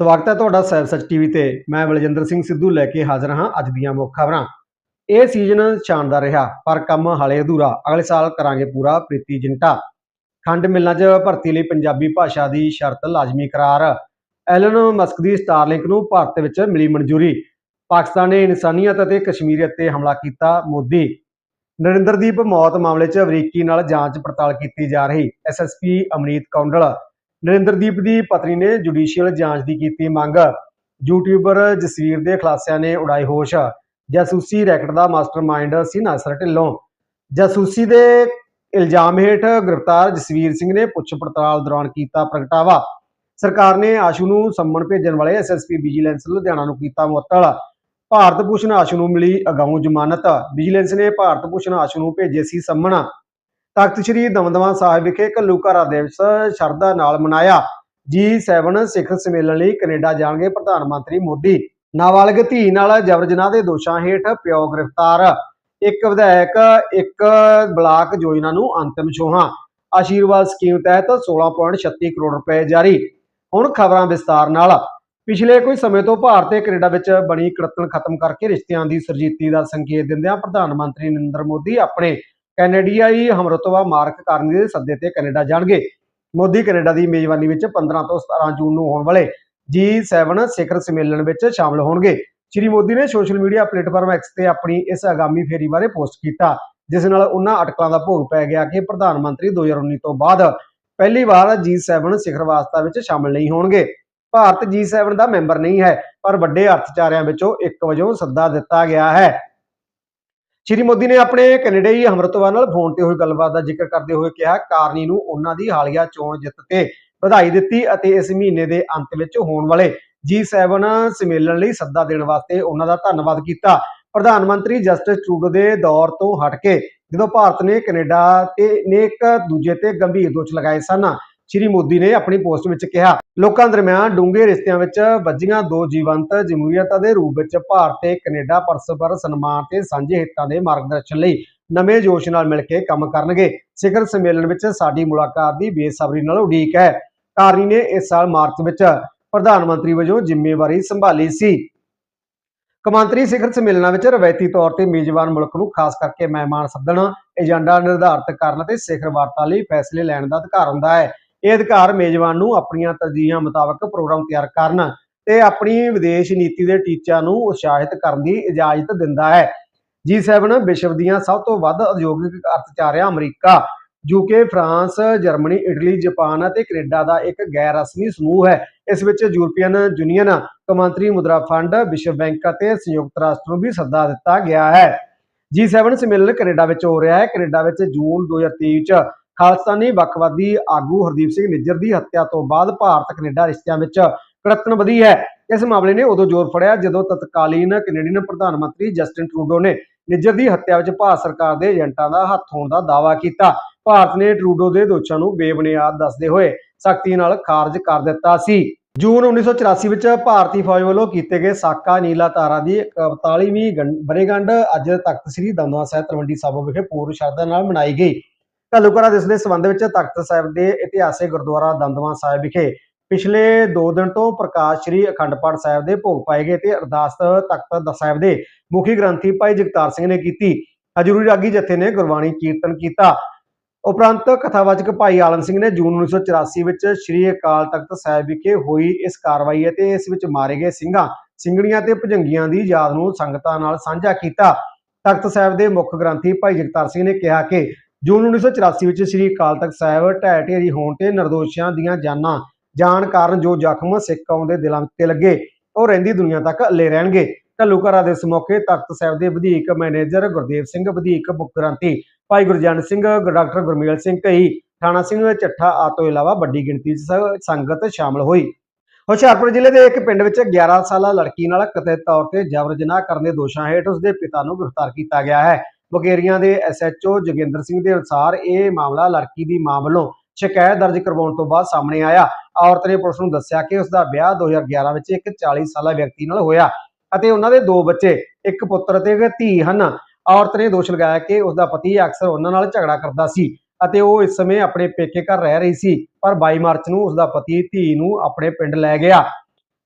ਸਵਾਗਤ ਹੈ ਤੁਹਾਡਾ ਸੈਬ ਸੱਚ ਟੀਵੀ ਤੇ। ਮੈਂ ਬਲਜਿੰਦਰ ਸਿੰਘ ਸਿੱਧੂ ਲੈ ਕੇ ਹਾਜ਼ਰ ਹਾਂ ਅੱਜ ਦੀਆਂ ਮੁੱਖ ਖਬਰਾਂ। ਇਹ ਸੀਜ਼ਨ ਸ਼ਾਨਦਾਰ ਰਿਹਾ, ਪਰ ਕੰਮ ਹਾਲੇ ਅਧੂਰਾ। ਅਗਲੇ ਸਾਲ ਕਰਾਂਗੇ ਪੂਰਾ ਪ੍ਰੀਤੀ ਜਿੰਟਾ। ਖੰਡ ਮਿਲਾਂ 'ਚ ਭਰਤੀ ਲਈ ਪੰਜਾਬੀ ਭਾਸ਼ਾ ਦੀ ਸ਼ਰਤ ਲਾਜ਼ਮੀ ਕਰਾਰ। ਐਲਨ ਮਸਕ ਦੀ ਸਟਾਰਲਿੰਕ ਨੂੰ ਭਾਰਤ ਵਿੱਚ ਮਿਲੀ ਮਨਜ਼ੂਰੀ। ਪਾਕਿਸਤਾਨ ਨੇ ਇਨਸਾਨੀਅਤ ਅਤੇ ਕਸ਼ਮੀਰੀਅਤ ਤੇ ਹਮਲਾ ਕੀਤਾ ਮੋਦੀ। ਨਰਿੰਦਰਦੀਪ ਮੌਤ ਮਾਮਲੇ 'ਚ ਅਮਰੀਕੀ ਨਾਲ ਜਾਂਚ ਪੜਤਾਲ ਕੀਤੀ ਜਾ ਰਹੀ। ਐਸਐਸਪੀ ਅਮਨੀਤ ਕੌਂਡਲ ਨਰਿੰਦਰਦੀਪ ਦੀ ਪਤਨੀ ਨੇ ਜੁਡੀਸ਼ੀਅਲ ਜਾਂਚ ਦੀ ਕੀਤੀ ਮੰਗ। ਯੂਟਿਊਬਰ ਜਸਵੀਰ ਦੇ ਖਲਾਸਿਆਂ ਨੇ ਉਡਾਈ ਹੋਸ਼। ਜਾਸੂਸੀ ਰੈਕਟ ਦਾ ਮਾਸਟਰਮਾਈਂਡ ਸੀ ਨਾਸਰ ਢਿੱਲੋਂ। ਜਾਸੂਸੀ ਦੇ ਇਲਜ਼ਾਮ ਹੇਠ ਗ੍ਰਿਫਤਾਰ ਜਸਵੀਰ ਸਿੰਘ ਨੇ ਪੁੱਛ ਪੜਤਾਲ ਦੌਰਾਨ ਕੀਤਾ ਪ੍ਰਗਟਾਵਾ। ਸਰਕਾਰ ਨੇ ਆਸ਼ੂ ਨੂੰ ਸੰਮਣ ਭੇਜਣ ਵਾਲੇ ਐਸਐਸਪੀ ਵਿਜੀਲੈਂਸ ਲੁਧਿਆਣਾ ਨੂੰ ਕੀਤਾ ਮੁਅੱਤਲ। ਭਾਰਤ ਭੂਸ਼ਣ ਆਸ਼ੂ ਨੂੰ ਮਿਲੀ ਅਗਾਊਂ ਜ਼ਮਾਨਤ। ਵਿਜੀਲੈਂਸ ਨੇ ਭਾਰਤ ਭੂਸ਼ਣ ਆਸ਼ੂ ਨੂੰ ਭੇਜੇ ਸੀ ਸੰਮਣ। ਤਖਤ ਸ੍ਰੀ ਦਮਦਮਾ ਸਾਹਿਬ ਵਿਖੇ ਘੱਲੂਘਾਰਾ ਦਿਵਸ ਸ਼ਰਧਾ ਨਾਲ ਮਨਾਇਆ। G7 ਸਿੱਖ ਸੰਮੇਲਨ ਲਈ ਕੈਨੇਡਾ ਜਾਣਗੇ ਪ੍ਰਧਾਨ ਮੰਤਰੀ ਮੋਦੀ। ਨਾਬਾਲਗ ਧੀ ਨਾਲ ਜਬਰ ਜਨਾਹ ਦੇ ਦੋਸ਼ਾਂ ਹੇਠ ਪਿਓ ਗ੍ਰਿਫਤਾਰ। ਇੱਕ ਵਿਧਾਇਕ, ਇੱਕ ਬਲਾਕ ਯੋਜਨਾ ਨੂੰ ਅੰਤਿਮ ਛੋਹਾਂ। ਆਸ਼ੀਰਵਾਦ ਸਕੀਮ ਤਹਿਤ 16.36 ਕਰੋੜ ਰੁਪਏ ਜਾਰੀ। ਹੁਣ ਖਬਰਾਂ ਵਿਸਤਾਰ ਨਾਲ। ਪਿਛਲੇ ਕੁਝ ਸਮੇਂ ਤੋਂ ਭਾਰਤ ਤੇ ਕੈਨੇਡਾ ਵਿੱਚ ਬਣੀ ਕੜਤਣ ਖਤਮ ਕਰਕੇ ਰਿਸ਼ਤਿਆਂ ਦੀ ਸਰਜੀਤੀ ਦਾ ਸੰਕੇਤ ਦਿੰਦਿਆਂ ਪ੍ਰਧਾਨ ਮੰਤਰੀ ਨਰਿੰਦਰ ਮੋਦੀ ਆਪਣੇ ਕੈਨੇਡੀਆਈ ਹਮਰਤਬਾ ਮਾਰਕ ਕਰਨ ਦੇ ਸੱਦੇ ਤੇ ਕੈਨੇਡਾ ਜਾਣਗੇ। ਮੋਦੀ ਕੈਨੇਡਾ ਦੀ ਮੇਜ਼ਬਾਨੀ ਵਿੱਚ 15 ਤੋਂ 17 ਜੂਨ ਨੂੰ ਹੋਣ ਵਾਲੇ G7 ਸਿਖਰ ਸੰਮੇਲਨ ਵਿੱਚ ਸ਼ਾਮਲ ਹੋਣਗੇ। ਸ਼੍ਰੀ ਮੋਦੀ ਨੇ ਸੋਸ਼ਲ ਮੀਡੀਆ ਪਲੇਟਫਾਰਮ X ਤੇ ਆਪਣੀ ਇਸ ਆਗਾਮੀ ਫੇਰੀ ਬਾਰੇ ਪੋਸਟ ਕੀਤਾ, ਜਿਸ ਨਾਲ ਉਹਨਾਂ ਅਟਕਲਾਂ ਦਾ ਭੋਗ ਪੈ ਗਿਆ ਕਿ ਪ੍ਰਧਾਨ ਮੰਤਰੀ 2019 ਤੋਂ ਬਾਅਦ ਪਹਿਲੀ ਵਾਰ G7 ਸਿਖਰ ਵਾਸਤਾ ਵਿੱਚ ਸ਼ਾਮਲ ਨਹੀਂ ਹੋਣਗੇ। ਭਾਰਤ G7 ਦਾ ਮੈਂਬਰ ਨਹੀਂ ਹੈ, ਪਰ ਵੱਡੇ ਅਰਥਚਾਰਿਆਂ ਵਿੱਚੋਂ ਇੱਕ ਵਜੋਂ ਸੱਦਾ ਦਿੱਤਾ ਗਿਆ ਹੈ। ਸ਼੍ਰੀ ਮੋਦੀ ਨੇ ਆਪਣੇ ਕੈਨੇਡਾਈ ਹਮਰਤਵਾ ਨਾਲ ਫੋਨ ਤੇ ਹੋਈ ਗੱਲਬਾਤ ਦਾ ਜ਼ਿਕਰ ਕਰਦੇ ਹੋਏ ਕਿਹਾ, ਕਾਰਨੀ ਨੂੰ ਉਹਨਾਂ ਦੀ ਹਾਲੀਆ ਚੋਣ ਜਿੱਤ ਤੇ ਵਧਾਈ ਦਿੱਤੀ ਅਤੇ ਇਸ ਮਹੀਨੇ ਦੇ ਅੰਤ ਵਿੱਚ ਹੋਣ ਵਾਲੇ G7 ਸੰਮੇਲਨ ਲਈ ਸੱਦਾ ਦੇਣ ਵਾਸਤੇ ਉਹਨਾਂ ਦਾ ਧੰਨਵਾਦ ਕੀਤਾ। ਪ੍ਰਧਾਨ ਮੰਤਰੀ ਜਸਟਿਸ ਟਰੂਡੋ ਦੇ ਦੌਰ ਤੋਂ ਹਟ ਕੇ ਜਦੋਂ ਭਾਰਤ ਨੇ ਕੈਨੇਡਾ ਤੇ ਨੇ ਇੱਕ ਦੂਜੇ ਤੇ ਗੰਭੀਰ ਦੋਸ਼ ਲਗਾਏ ਸਨ ਸ਼੍ਰੀ ਮੋਦੀ ਨੇ ਆਪਣੀ ਪੋਸਟ ਵਿੱਚ ਕਿਹਾ, ਲੋਕਾਂ ਦਰਮਿਆਨ ਡੂੰਘੇ ਰਿਸ਼ਤਿਆਂ ਵਿੱਚ ਵੱਜੀਆਂ ਦੋ ਜੀਵੰਤ ਜਮਹੂਰੀਅਤਾਂ ਦੇ ਰੂਪ ਵਿੱਚ ਭਾਰਤ ਤੇ ਕੈਨੇਡਾ ਪਰਸਪਰ ਸਨਮਾਨ ਤੇ ਸਾਂਝੇ ਹਿੱਤਾਂ ਦੇ ਮਾਰਗਦਰਸ਼ਨ ਲਈ ਨਵੇਂ ਜੋਸ਼ ਨਾਲ ਮਿਲ ਕੇ ਕੰਮ ਕਰਨਗੇ। ਸਿਖਰ ਸੰਮੇਲਨ ਵਿੱਚ ਸਾਡੀ ਮੁਲਾਕਾਤ ਦੀ ਬੇਸਬਰੀ ਨਾਲ ਉਡੀਕ ਹੈ। ਕਾਰਨੀ ਨੇ ਇਸ ਸਾਲ ਮਾਰਚ ਵਿੱਚ ਪ੍ਰਧਾਨ ਮੰਤਰੀ ਵਜੋਂ ਜ਼ਿੰਮੇਵਾਰੀ ਸੰਭਾਲੀ ਸੀ। ਕਮਾਂਤਰੀ ਸਿਖਰ ਸੰਮੇਲਨਾਂ ਵਿੱਚ ਰਵਾਇਤੀ ਤੌਰ ਤੇ ਮੇਜ਼ਬਾਨ ਮੁਲਕ ਨੂੰ ਖਾਸ ਕਰਕੇ ਮਹਿਮਾਨ ਸੱਦਣ, ਏਜੰਡਾ ਨਿਰਧਾਰਤ ਕਰਨ ਅਤੇ ਸਿਖਰ ਵਾਰਤਾ ਲਈ ਫੈਸਲੇ ਲੈਣ ਦਾ ਅਧਿਕਾਰ ਹੁੰਦਾ ਹੈ। ਇਹ ਅਧਿਕਾਰ ਮੇਜ਼ਬਾਨ ਨੂੰ ਆਪਣੀਆਂ ਤਰਜੀਹਾਂ ਮੁਤਾਬਕ ਪ੍ਰੋਗਰਾਮ ਤਿਆਰ ਕਰਨ ਤੇ ਆਪਣੀ ਵਿਦੇਸ਼ ਨੀਤੀ ਦੇ ਟੀਚਿਆਂ ਨੂੰ ਉਤਸ਼ਾਹਿਤ ਕਰਨ ਦੀ ਇਜਾਜ਼ਤ ਦਿੰਦਾ ਹੈ। G7 ਵਿਸ਼ਵ ਦੀਆਂ ਸਭ ਤੋਂ ਵੱਧ ਉਦਯੋਗਿਕ ਅਰਥਚਾਰਿਆਂ America UK France, Germany, Italy, Japan ਅਤੇ ਕੈਨੇਡਾ ਦਾ ਇੱਕ ਗੈਰ ਰਸਮੀ ਸਮੂਹ ਹੈ। ਇਸ ਵਿੱਚ ਯੂਰਪੀਅਨ ਯੂਨੀਅਨ ਕੌਮਾਂਤਰੀ ਮੁਦਰਾ ਫੰਡ, ਵਿਸ਼ਵ ਬੈਂਕ ਅਤੇ ਸੰਯੁਕਤ ਰਾਸ਼ਟਰ ਨੂੰ ਵੀ ਸੱਦਾ ਦਿੱਤਾ ਗਿਆ ਹੈ। G7 ਸੰਮੇਲਨ ਕੈਨੇਡਾ ਵਿੱਚ ਹੋ ਰਿਹਾ ਹੈ। ਕੈਨੇਡਾ ਵਿੱਚ ਜੂਨ 2023 ਚ ਖਾਲਸਤਾਨੀ ਵੱਖਵਾਦੀ ਆਗੂ ਹਰਦੀਪ ਸਿੰਘ ਨਿੱਜਰ ਦੀ ਹੱਤਿਆ ਤੋਂ ਬਾਅਦ ਭਾਰਤ ਕੈਨੇਡਾ ਰਿਸ਼ਤਿਆਂ ਵਿੱਚ ਕੜਤਣ ਵਧੀ ਹੈ। ਇਸ ਮਾਮਲੇ ਨੇ ਉਦੋਂ ਜ਼ੋਰ ਫੜਿਆ ਜਦੋਂ ਤਤਕਾਲੀਨ ਕੈਨੇਡੀਅਨ ਪ੍ਰਧਾਨ ਮੰਤਰੀ ਜਸਟਿਨ ਟਰੂਡੋ ਨੇ ਨਿੱਜਰ ਦੀ ਹੱਤਿਆ ਵਿੱਚ ਭਾਰਤ ਸਰਕਾਰ ਦੇ ਏਜੰਟਾਂ ਦਾ ਹੱਥ ਹੋਣ ਦਾ ਦਾਅਵਾ ਕੀਤਾ। ਭਾਰਤ ਨੇ ਟਰੂਡੋ ਦੇ ਦੋਸ਼ਾਂ ਨੂੰ ਬੇਬੁਨਿਆਦ ਦੱਸਦੇ ਹੋਏ ਸਖਤੀ ਨਾਲ ਖਾਰਜ ਕਰ ਦਿੱਤਾ ਸੀ। ਜੂਨ 1984 ਵਿੱਚ ਭਾਰਤੀ ਫੌਜ ਵੱਲੋਂ ਕੀਤੇ ਗਏ ਸਾਕਾ ਨੀਲਾ ਤਾਰਾ ਦੀ 41ਵੀਂ ਬਰੇਗੰਢ ਅੱਜ ਤਖਤ ਸ੍ਰੀ ਦਮਦਮਾ ਸਾਹਿਬ ਤਲਵੰਡੀ ਸਾਬੋ ਵਿਖੇ ਪੂਰਨ ਸ਼ਰਧਾ ਨਾਲ ਮਨਾਈ ਗਈ। ਘੱਲੂਘਾਰਾ ਇਸ ਦੇ ਸੰਬੰਧ ਵਿੱਚ ਤਖਤ ਸਾਹਿਬ ਦੇ ਇਤਿਹਾਸਿਕ ਗੁਰਦੁਆਰਾ ਦਮਦਮਾ ਸਾਹਿਬ ਵਿਖੇ ਪਿਛਲੇ 2 ਦਿਨ ਤੋਂ ਪ੍ਰਕਾਸ਼ ਸ੍ਰੀ ਅਖੰਡ ਪਾਠ ਸਾਹਿਬ ਦੇ ਭੋਗ ਪਾਏ ਗਏ ਤੇ ਅਰਦਾਸ ਤਖਤ ਸਾਹਿਬ ਦੇ ਮੁਖੀ ਗ੍ਰੰਥੀ ਭਾਈ ਜਗਤਾਰ ਸਿੰਘ ਨੇ ਕੀਤੀ। ਹਜੂਰੀ ਰਾਗੀ ਜਥੇ ਨੇ ਗੁਰਬਾਣੀ ਕੀਰਤਨ ਕੀਤਾ। ਉਪਰੰਤ ਕਥਾਵਾਚਕ ਭਾਈ ਆਲਮ ਸਿੰਘ ਨੇ ਜੂਨ 1984 ਵਿੱਚ ਸ੍ਰੀ ਅਕਾਲ ਤਖਤ ਸਾਹਿਬ ਵਿਖੇ ਹੋਈ ਇਸ ਕਾਰਵਾਈ ਅਤੇ ਇਸ ਵਿੱਚ ਮਾਰੇ ਗਏ ਸਿੰਘਾਂ ਸਿੰਘਣੀਆਂ ਤੇ ਭਜੰਗੀਆਂ ਦੀ ਯਾਦ ਨੂੰ ਸੰਗਤਾਂ ਨਾਲ ਸਾਂਝਾ ਕੀਤਾ। ਤਖਤ ਸਾਹਿਬ ਦੇ ਮੁੱਖ ਗ੍ਰੰਥੀ ਭਾਈ ਜਗਤਾਰ ਸਿੰਘ ਨੇ ਕਿਹਾ ਕਿ ਜੂਨ 1984 ਵਿੱਚ ਸ੍ਰੀ ਅਕਾਲ ਤਖਤ ਸਾਹਿਬ ਢਹਿ ਢੇਰੀ ਹੋਣ ਤੇ ਨਿਰਦੋਸ਼ਾਂ ਦੀਆਂ ਜਾਨਾਂ ਜਾਣ ਕਾਰਨ ਜੋ ਜ਼ਖਮ ਸਿੱਖ ਕੌਮ ਦੇ ਦਿਲਾਂ ਤੇ ਲੱਗੇ, ਉਹ ਰਹਿੰਦੀ ਦੁਨੀਆ ਤੱਕ ਅੱਲੇ ਰਹਿਣਗੇ। ਘੱਲੂਘਾਰਾ ਦੇ ਇਸ ਮੌਕੇ ਤਖਤ ਸਾਹਿਬ ਦੇ ਵਧੀਕ ਮੈਨੇਜਰ ਗੁਰਦੇਵ ਸਿੰਘ, ਵਧੀਕ ਮੁੱਖ ਗ੍ਰੰਥੀ ਭਾਈ ਗੁਰਜਨ ਸਿੰਘ, ਡਾਕਟਰ ਗੁਰਮੇਲ ਸਿੰਘ ਕਈ ਥਾਣਾ ਸਿੰਘ ਚੱਠਾ ਆ ਤੋਂ ਇਲਾਵਾ ਵੱਡੀ ਗਿਣਤੀ 'ਚ ਸੰਗਤ ਸ਼ਾਮਲ ਹੋਈ। ਹੁਸ਼ਿਆਰਪੁਰ ਜ਼ਿਲ੍ਹੇ ਦੇ ਇੱਕ ਪਿੰਡ ਵਿੱਚ 11 ਸਾਲਾ ਲੜਕੀ ਨਾਲ ਕਥਿਤ ਤੌਰ ਤੇ ਜਬਰ ਜਨਾਹ ਕਰਨ ਦੇ ਦੋਸ਼ਾਂ ਹੇਠ ਉਸਦੇ ਪਿਤਾ ਨੂੰ ਗ੍ਰਿਫਤਾਰ ਕੀਤਾ ਗਿਆ ਹੈ। ਮੁਕੇਰੀਆਂ ਦੇ ਐਸਐਚਓ ਜੋਗਿੰਦਰ ਸਿੰਘ ਦੇ ਅਨੁਸਾਰ ਇਹ ਮਾਮਲਾ ਲੜਕੀ ਦੀ ਮਾਂ ਵੱਲੋਂ ਸ਼ਿਕਾਇਤ ਦਰਜ ਕਰਵਾਉਣ ਤੋਂ ਬਾਅਦ ਸਾਹਮਣੇ ਆਇਆ। ਔਰਤ ਨੇ ਪੁਲਿਸ ਨੂੰ ਦੱਸਿਆ ਕਿ ਉਸ ਦਾ ਵਿਆਹ 2011 ਵਿੱਚ ਇੱਕ 40 ਸਾਲਾ ਵਿਅਕਤੀ ਨਾਲ ਹੋਇਆ ਅਤੇ ਉਹਨਾਂ ਦੇ ਦੋ ਬੱਚੇ, ਇੱਕ ਪੁੱਤਰ ਅਤੇ ਇੱਕ ਧੀ ਹਨ। ਔਰਤ ਨੇ ਦੋਸ਼ ਲਗਾਇਆ ਕਿ ਉਸ ਦਾ ਪਤੀ ਅਕਸਰ ਉਹਨਾਂ ਨਾਲ ਝਗੜਾ ਕਰਦਾ ਸੀ ਅਤੇ ਉਹ ਇਸ ਸਮੇਂ ਆਪਣੇ ਪੇਕੇ ਘਰ ਰਹਿ ਰਹੀ ਸੀ, ਪਰ 22 ਮਾਰਚ ਨੂੰ ਉਸ ਦਾ ਪਤੀ, ਧੀ ਨੂੰ ਆਪਣੇ ਪਿੰਡ ਲੈ ਗਿਆ।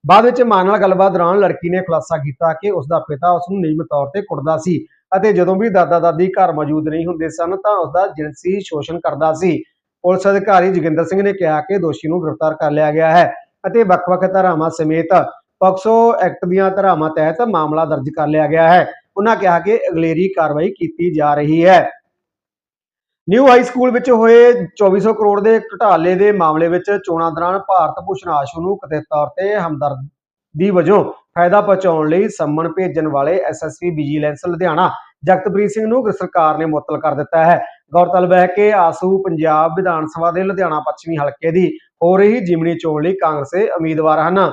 ਬਾਅਦ ਵਿੱਚ ਮਾਂ ਨਾਲ ਗੱਲਬਾਤ ਦੌਰਾਨ ਲੜਕੀ ਨੇ ਖੁਲਾਸਾ ਕੀਤਾ ਕਿ ਉਸ ਦਾ ਪਿਤਾ ਉਸ ਨੂੰ ਨਿਯਮਿਤ ਤੌਰ ਤੇ ਕੁੱਟਦਾ ਸੀ। ਅਤੇ ਜਦੋਂ ਵੀ ਦਾਦਾ ਦਾਦੀ ਘਰ ਮੌਜੂਦ ਨਹੀਂ ਹੁੰਦੇ ਸਨ ਤਾਂ ਉਸ ਦਾ ਜਿਨਸੀ ਸ਼ੋਸ਼ਣ ਕਰਦਾ ਸੀ। ਪੁਲਿਸ ਅਧਿਕਾਰੀ ਜੋਗਿੰਦਰ ਸਿੰਘ ਨੇ ਕਿਹਾ ਕਿ ਦੋਸ਼ੀ ਨੂੰ ਗ੍ਰਿਫਤਾਰ ਕਰ ਲਿਆ ਗਿਆ ਹੈ ਅਤੇ ਵੱਖ-ਵੱਖ ਧਾਰਾਵਾਂ ਸਮੇਤ ਪੋਕਸੋ ਐਕਟ ਦੀਆਂ ਧਾਰਾਵਾਂ ਤਹਿਤ ਮਾਮਲਾ ਦਰਜ ਕਰ ਲਿਆ ਗਿਆ ਹੈ। ਉਹਨਾਂ ਕਿਹਾ ਕਿ ਅਗਲੇਰੀ ਕਾਰਵਾਈ ਕੀਤੀ ਜਾ ਰਹੀ ਹੈ। ਨਿਊ ਹਾਈ ਸਕੂਲ ਵਿੱਚ ਹੋਏ 2400 ਕਰੋੜ ਦੇ ਘੁਟਾਲੇ ਦੇ ਮਾਮਲੇ ਵਿੱਚ ਚੋਣਾਂ ਦੌਰਾਨ ਭਾਰਤ ਭੂਸ਼ਣ ਆਸ਼ੂ ਨੂੰ ਕਥਿਤ ਤੌਰ ਤੇ ਹਮਦਰਦੀ ਵਜੋਂ ਫਾਇਦਾ ਪਹੁੰਚਾਉਣ ਲਈ ਸੰਮਨ ਭੇਜਣ ਵਾਲੇ ਐਸਐਸਪੀ ਵਿਜੀਲੈਂਸ ਲੁਧਿਆਣਾ, ਜਗਤਪ੍ਰੀਤ ਸਿੰਘ ਨੂੰ ਸਰਕਾਰ ਨੇ ਮੁਅੱਤਲ ਕਰ ਦਿੱਤਾ ਹੈ। ਗੌਰਤਲਬ ਹੈ ਕਿ ਆਸੂ ਪੰਜਾਬ ਵਿਧਾਨ ਸਭਾ ਦੇ ਲੁਧਿਆਣਾ ਪੱਛਮੀ ਹਲਕੇ ਦੀ ਹੋ ਰਹੀ ਜਿਮਣੀ ਚੋਣ ਲਈ ਕਾਂਗਰਸ ਦੇ ਉਮੀਦਵਾਰ ਹਨ।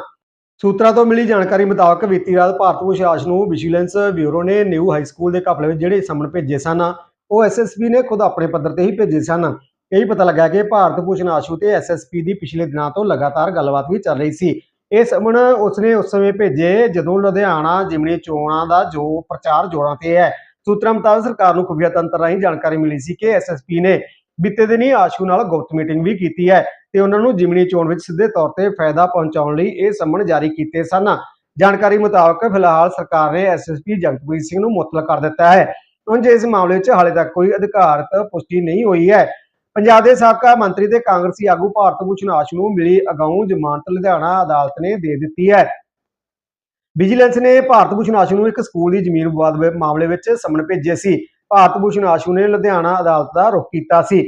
ਸੂਤਰਾਂ ਤੋਂ ਮਿਲੀ ਜਾਣਕਾਰੀ ਮੁਤਾਬਕ ਬੀਤੀ ਰਾਤ ਭਾਰਤ ਭੂਸ਼ਣ ਆਸ਼ੂ ਨੂੰ ਵਿਜੀਲੈਂਸ ਬਿਊਰੋ ਨੇ ਨਿਊ ਹਾਈ ਸਕੂਲ ਦੇ ਘਪਲੇ ਵਿੱਚ ਜਿਹੜੇ ਸੰਮਨ ਭੇਜੇ ਸਨ, ਉਹ ਐਸਐਸਪੀ ਨੇ ਖੁਦ ਆਪਣੇ ਪੱਧਰ ਤੇ ਹੀ ਭੇਜੇ ਸਨ। ਇਹ ਪਤਾ ਲੱਗਾ ਕਿ ਭਾਰਤ ਭੂਸ਼ਣ ਆਸ਼ੂ ਤੇ ਐਸਐਸਪੀ ਦੀ ਪਿਛਲੇ ਦਿਨਾਂ ਤੋਂ ਲਗਾਤਾਰ ਗੱਲਬਾਤ ਵੀ ਚੱਲ ਰਹੀ ਸੀ। ਇਹ ਸਮਨ ਉਸਨੇ ਉਸ ਸਮੇਂ ਭੇਜੇ ਜਦੋਂ ਲੁਧਿਆਣਾ ਜਿਮਣੀ ਚੋਣਾਂ ਦਾ ਜੋ ਪ੍ਰਚਾਰ ਜੋਰਾਂ ਤੇ ਹੈ। ਸੂਤਰਾਂ ਮੁਤਾਬਕ ਸਰਕਾਰ ਨੂੰ ਖੁਫੀਆ ਤੰਤਰ ਰਾਹੀਂ ਜਾਣਕਾਰੀ ਮਿਲੀ ਸੀ ਕਿ ਐਸਐਸਪੀ ਨੇ ਬੀਤੇ ਦਿਨੀ ਆਸ਼ੂ ਨਾਲ ਗੁਪਤ ਮੀਟਿੰਗ ਵੀ ਕੀਤੀ ਹੈ ਤੇ ਉਹਨਾਂ ਨੂੰ ਜਿਮਣੀ ਚੋਣ ਵਿੱਚ ਸਿੱਧੇ ਤੌਰ ਤੇ ਫਾਇਦਾ ਪਹੁੰਚਾਉਣ ਲਈ ਇਹ ਸੰਮਨ ਜਾਰੀ ਕੀਤੇ ਸਨ। ਜਾਣਕਾਰੀ ਮੁਤਾਬਕ ਫਿਲਹਾਲ ਸਰਕਾਰ ਨੇ ਐਸਐਸਪੀ ਜਗਤਪ੍ਰੀਤ ਸਿੰਘ ਨੂੰ ਮੁਅੱਤਲ ਕਰ ਦਿੱਤਾ ਹੈ। ਉਂਝ ਇਸ ਮਾਮਲੇ ਵਿੱਚ ਹਾਲੇ ਤੱਕ ਕੋਈ ਅਧਿਕਾਰਤ ਪੁਸ਼ਟੀ ਨਹੀਂ ਹੋਈ ਹੈ। ਪੰਜਾਬ ਦੇ ਸਾਬਕਾ ਮੰਤਰੀ ਤੇ ਕਾਂਗਰਸੀ ਆਗੂ ਭਾਰਤ ਭੂਸ਼ਣ ਆਸ਼ੂ ਨੂੰ ਮਿਲੀ ਅਗਾਊਂ ਜ਼ਮਾਨਤ ਲੁਧਿਆਣਾ ਅਦਾਲਤ ਨੇ ਦੇ ਦਿੱਤੀ ਹੈ। ਵਿਜੀਲੈਂਸ ਨੇ ਭਾਰਤ ਭੂਸ਼ਣ ਆਸ਼ੂ ਨੂੰ ਇੱਕ ਸਕੂਲ ਦੀ ਜ਼ਮੀਨ ਵਿਵਾਦ ਮਾਮਲੇ ਵਿੱਚ ਸਮਨ ਭੇਜੇ ਸੀ। ਭਾਰਤ ਭੂਸ਼ਣ ਆਸ਼ੂ ਨੇ ਲੁਧਿਆਣਾ ਅਦਾਲਤ ਦਾ ਰੁਖ ਕੀਤਾ ਸੀ।